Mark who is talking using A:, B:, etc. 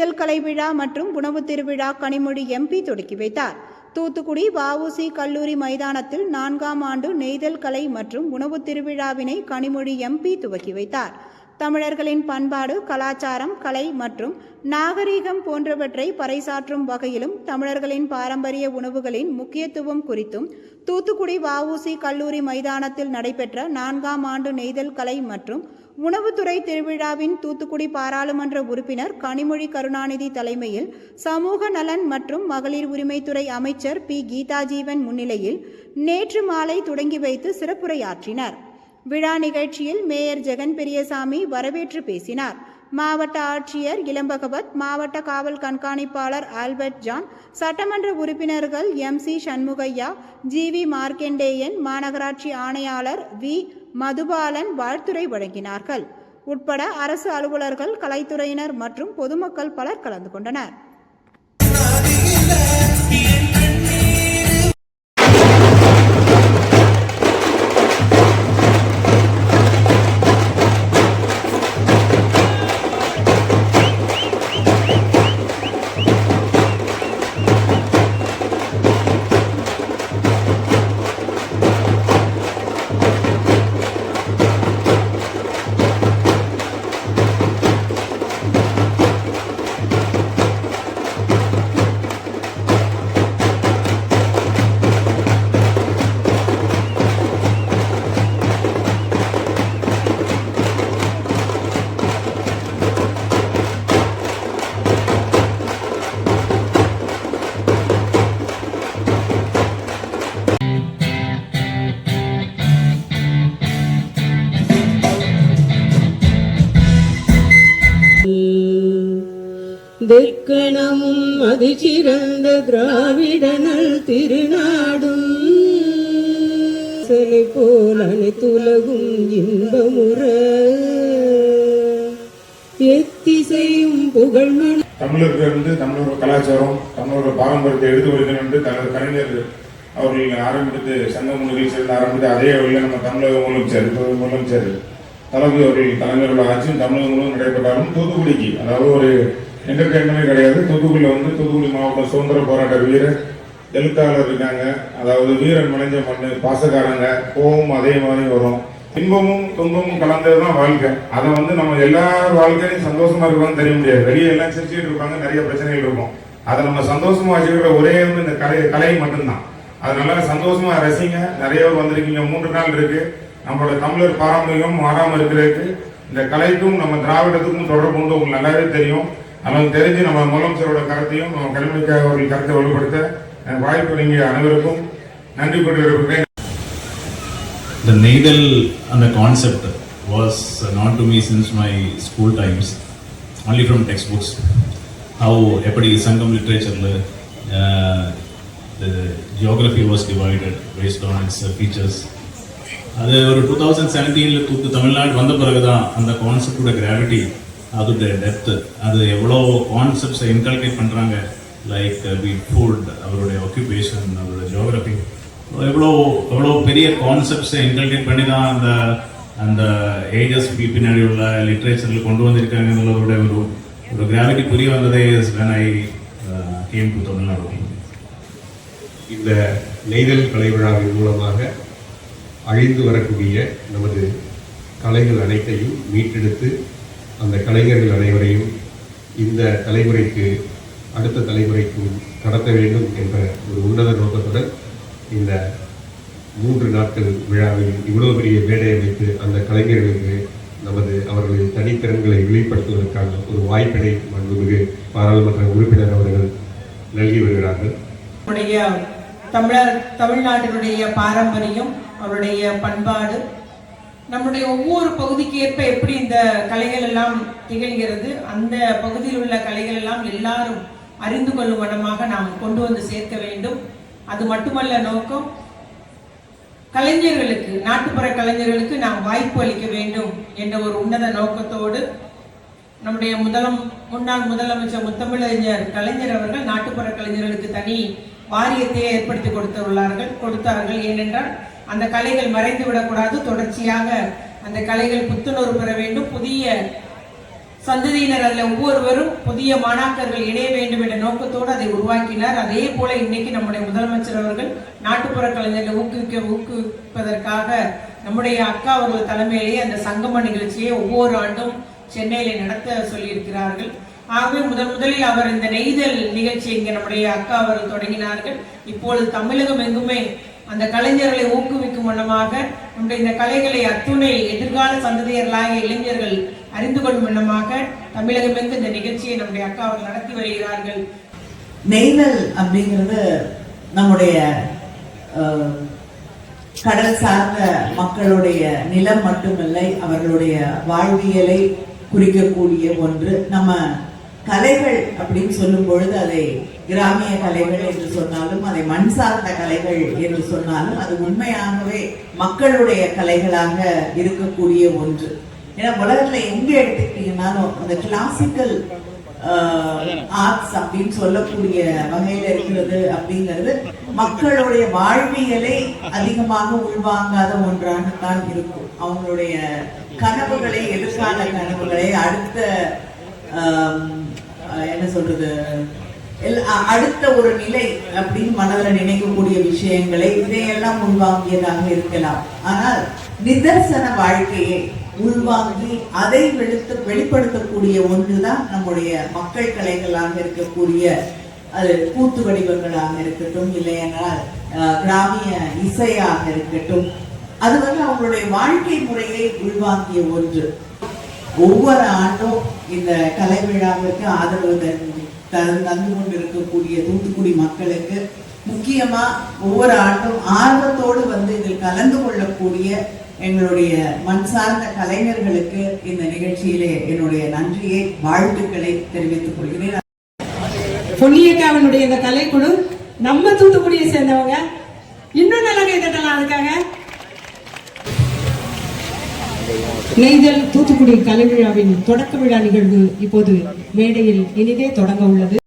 A: கலை விழா மற்றும் உணவு திருவிழா கனிமொழி எம்பி தொடக்கி வைத்தார். தூத்துக்குடி வஉசி கல்லூரி மைதானத்தில் நான்காம் ஆண்டு நெய்தல் கலை மற்றும் உணவு திருவிழாவினை கனிமொழி எம்பி துவக்கி வைத்தார். தமிழர்களின் பண்பாடு கலாச்சாரம் கலை மற்றும் நாகரீகம் போன்றவற்றை பறைசாற்றும் வகையிலும் தமிழர்களின் பாரம்பரிய உணவுகளின் முக்கியத்துவம் குறித்தும் தூத்துக்குடி வஉசி கல்லூரி மைதானத்தில் நடைபெற்ற நான்காம் ஆண்டு நெய்தல் கலை மற்றும் உணவுத்துறை திருவிழாவின் தூத்துக்குடி பாராளுமன்ற உறுப்பினர் கனிமொழி கருணாநிதி தலைமையில் சமூக நலன் மற்றும் மகளிர் உரிமைத்துறை அமைச்சர் பி. கீதாஜீவன் முன்னிலையில் நேற்று மாலை தொடங்கி வைத்து சிறப்புரையாற்றினர். விழா நிகழ்ச்சியில் மேயர் ஜெகன் பெரியசாமி வரவேற்று பேசினார். மாவட்ட ஆட்சியர் இளம்பகவத் மாவட்ட காவல் கண்காணிப்பாளர் ஆல்பர்ட் ஜான் சட்டமன்ற உறுப்பினர்கள் M. C. Shanmugaiah G. V. Markandeyan மாநகராட்சி ஆணையாளர் வி. மதுபாலன் வாழ்த்துறை வழங்கினார்கள். உட்பட அரசு அலுவலர்கள் கலைத்துறையினர் மற்றும் பொதுமக்கள் பலர் கலந்து கொண்டனர்.
B: தெற்கணமும் அதிசிறந்த திராவிடனல் திருநாடும். சனை போல் அனைத்துலகும் இன்பமுற. எத்திசையும் புகழ்மணி
C: தமிழர்கள் வந்து தமிழர் கலாச்சாரம் தமிழர் பாரம்பரியத்தை எடுத்து வைக்கணும் என்று தனது கலைஞர் அவர்கள் ஆரம்பித்து சங்கம் நிகழ்ச்சியில் ஆரம்பித்து அதே வழியில் நம்ம தமிழக முதலமைச்சர் முதலமைச்சர் தளபதி அவர்கள் தலைமையோட ஆட்சியும் தமிழகம் முழுவதும் நடைபெற்றாலும் தூத்துக்குடிக்கு அதாவது ஒரு என்டர்டைன்மெண்டே கிடையாது. தூத்துக்குடியில் வந்து தூத்துக்குடி மாவட்டம் சுதந்திர போராட்ட வீரர் எழுத்தாளர் இருக்காங்க. அதாவது வீரன் மலைஞ்ச மண்ணு பாசக்காரங்க கோவம் அதே மாதிரி வரும். இன்பமும் துன்பமும் கலந்தது தான் வாழ்க்கை. அதை வந்து நம்ம எல்லார் வாழ்க்கையும் சந்தோஷமா இருக்கணும்னு தெரிய முடியாது. வெளியே எல்லாம் சிரிச்சுட்டு இருப்பாங்க நிறைய பிரச்சனைகள் இருக்கும். அதை நம்ம சந்தோஷமா வச்சுக்கிற ஒரே வந்து இந்த கலை கலை மட்டும்தான். அதனால சந்தோஷமா ரசிங்க. நிறைய பேர் வந்திருக்கீங்க. மூன்று நாள் இருக்கு. நம்மளோட தமிழர் பாரம்பரியம் மாறாமல் இருக்கிறதுக்கு இந்த கலைக்கும் நம்ம திராவிடத்துக்கும் தொடர்பு உண்டு. உங்களுக்கு நல்லாவே தெரியும். நமக்கு தெரிஞ்சு நம்ம முதலமைச்சரோட கருத்தையும் நம்ம கல்விக்காக அவர்கள் கருத்தை வலுப்படுத்த வாய்ப்பு வழங்கிய அனைவருக்கும் நன்றி கொண்டு இருக்கிறேன்
D: The needle and the concept was known to me since my school times, only from textbooks. How எப்படி Sangam லிட்ரேச்சரில் geography was divided based on its features அது ஒரு டூ தௌசண்ட் செவன்டீனில் தூத்து தமிழ்நாடு வந்த பிறகு தான் அந்த கான்செப்டோட கிராவிட்டி அதோட டெப்த் அது எவ்வளோ கான்செப்ட்ஸை இன்கல்கேட் பண்ணுறாங்க லைக் பி ஃபுட் அவருடைய ஆக்குபேஷன் அவருடைய ஜியோகிராஃபி எவ்வளோ எவ்வளோ பெரிய கான்செப்ட்ஸை இன்கல்கேட் பண்ணி தான் அந்த அந்த ஏஜஸ் பின்னாடி உள்ள லிட்ரேச்சரில் கொண்டு வந்திருக்காங்கன்றதோட ஒரு ஒரு கிராவிட்டி புரிய வந்ததே is when I came to Tamil Nadu
E: இந்த நெய்தல் கலை விழாவின் மூலமாக அழிந்து வரக்கூடிய நமது கலைகள் அனைத்தையும் மீட்டெடுத்து அந்த கலைஞர்கள் அனைவரையும் இந்த தலைமுறைக்கு அடுத்த தலைமுறைக்கும் கடத்த வேண்டும் என்ற ஒரு உன்னத நோக்கத்துடன் இந்த மூன்று நாட்கள் விழாவில் இவ்வளோ பெரிய மேடை அமைத்து அந்த கலைஞர்களுக்கு நமது அவர்களின் தனித்திறன்களை வெளிப்படுத்துவதற்கான ஒரு வாய்ப்பினை மாண்புமிகு பாராளுமன்ற உறுப்பினர் அவர்கள் நல்கி வருகிறார்கள்.
F: தமிழர் தமிழ்நாட்டினுடைய பாரம்பரியம் அவருடைய பண்பாடு நம்முடைய ஒவ்வொரு பகுதிக்கு ஏற்ப எப்படி இந்த கலைகள் எல்லாம் திகழ்கிறது அந்த பகுதியில் உள்ள கலைகள் எல்லாம் எல்லாரும் அறிந்து கொள்ளும் வண்ணமாக நாம் கொண்டு வந்து சேர்க்க வேண்டும். அது மட்டுமல்ல நோக்கம் கலைஞர்களுக்கு நாட்டுப்புற கலைஞர்களுக்கு நாம் வாய்ப்பு அளிக்க வேண்டும் என்ற ஒரு உன்னத நோக்கத்தோடு நம்முடைய முதலம் முன்னாள் முதலமைச்சர் முத்தமிழறிஞர் கலைஞர் அவர்கள் நாட்டுப்புற கலைஞர்களுக்கு தனி வாரியத்தை ஏற்படுத்தி கொடுத்துள்ளார்கள் கொடுத்தார்கள். ஏனென்றால் அந்த கலைகள் மறைந்து விடக்கூடாது. தொடர்ச்சியாக அந்த கலைகள் புத்துணர்வு பெற வேண்டும். புதிய சந்ததியினர் அதில் ஒவ்வொருவரும் புதிய மாணாக்கர்கள் இணைய வேண்டும் என்ற நோக்கத்தோடு அதை உருவாக்கினார். அதே போல இன்னைக்கு நம்முடைய முதலமைச்சர் அவர்கள் நாட்டுப்புற கலைஞர்களை ஊக்குவிக்க ஊக்குவிப்பதற்காக நம்முடைய அக்கா அவர்கள் தலைமையிலேயே அந்த சங்கம நிகழ்ச்சியை ஒவ்வொரு ஆண்டும் சென்னையில நடத்த சொல்லியிருக்கிறார்கள். ஆகவே முதன் முதலில் அவர் இந்த நெய்தல் நிகழ்ச்சி இங்கே நம்முடைய அக்கா அவர்கள் தொடங்கினார்கள். இப்பொழுது தமிழகம் எங்குமே அந்த கலைஞர்களை ஊக்குவிக்கும் வண்ணமாக நம்முடைய இந்த கலைகளை அத்துணை எதிர்கால சந்ததியர்களாகிய இளைஞர்கள் அறிந்து கொள்ளும் வண்ணமாக தமிழகமெங்கு இந்த நிகழ்ச்சியை நம்முடைய அக்கா அவர்கள் நடத்தி வருகிறார்கள்.
G: நெய்தல் அப்படிங்கிறது நம்முடைய கடல் சார்ந்த மக்களுடைய நிலம் மட்டுமில்லை அவர்களுடைய வாழ்வியலை குறிக்கக்கூடிய ஒன்று. நம்ம கலைகள் அப்படின்னு சொல்லும் பொழுது அதை கிராமிய கலைகள் என்று சொன்னாலும் அதை மண் சார்ந்த கலைகள் என்று சொன்னாலும் அது உண்மையாகவே மக்களுடைய கலைகளாக இருக்கக்கூடிய ஒன்று. ஏன்னா உலகத்துல எங்க எடுத்துக்கிட்டீங்கன்னாலும் அந்த கிளாசிக்கல் ஆர்ட்ஸ் அப்படின்னு சொல்லக்கூடிய வகையில இருக்கிறது அப்படிங்கிறது மக்களுடைய வாழ்வியலை அதிகமாக உள்வாங்காத ஒன்றாகத்தான் இருக்கும். அவங்களுடைய கனவுகளை எதிர்கால கனவுகளை அடுத்த என்ன சொல்றது அடுத்த ஒரு நிலை அப்படின்னு மனதில் நினைக்கக்கூடிய விஷயங்களை இதையெல்லாம் உள்வாங்கியதாக இருக்கலாம். ஆனால் நிதர்சன வாழ்க்கையை உள்வாங்கி அதை வெளுத்து வெளிப்படுத்தக்கூடிய ஒன்றுதான் நம்முடைய மக்கள் கலைகளாக இருக்கக்கூடிய அது கூத்து வடிவங்களாக இருக்கட்டும் இல்லையென்றால் கிராமிய இசையாக இருக்கட்டும். அது வந்து அவங்களுடைய வாழ்க்கை முறையை உள்வாங்கிய ஒன்று. ஒவ்வொரு ஆண்டும் இந்த கலை விழாவிற்கு ஆதரவு தருகிறது. தந்து கொண்டிருக்கக்கூடிய தூத்துக்குடி மக்களுக்கு முக்கியமா ஒவ்வொரு ஆண்டும் ஆர்வத்தோடு வந்து இதில் கலந்து கொள்ளக்கூடிய எங்களுடைய மண் சார்ந்த கலைஞர்களுக்கு இந்த நிகழ்ச்சியிலே என்னுடைய நன்றியை வாழ்த்துக்களை தெரிவித்துக் கொள்கிறேன்.
B: பொன்னியக்காவினுடைய இந்த கலைக்குழு நம்ம தூத்துக்குடியை சேர்ந்தவங்க. இன்னும் நல்லா கை தட்டலாம் அதுக்காக. நெய்தல் தூத்துக்குடி கலை விழாவின் தொடக்க விழா நிகழ்வு இப்போது மேடையில் இனிதே தொடங்க உள்ளது.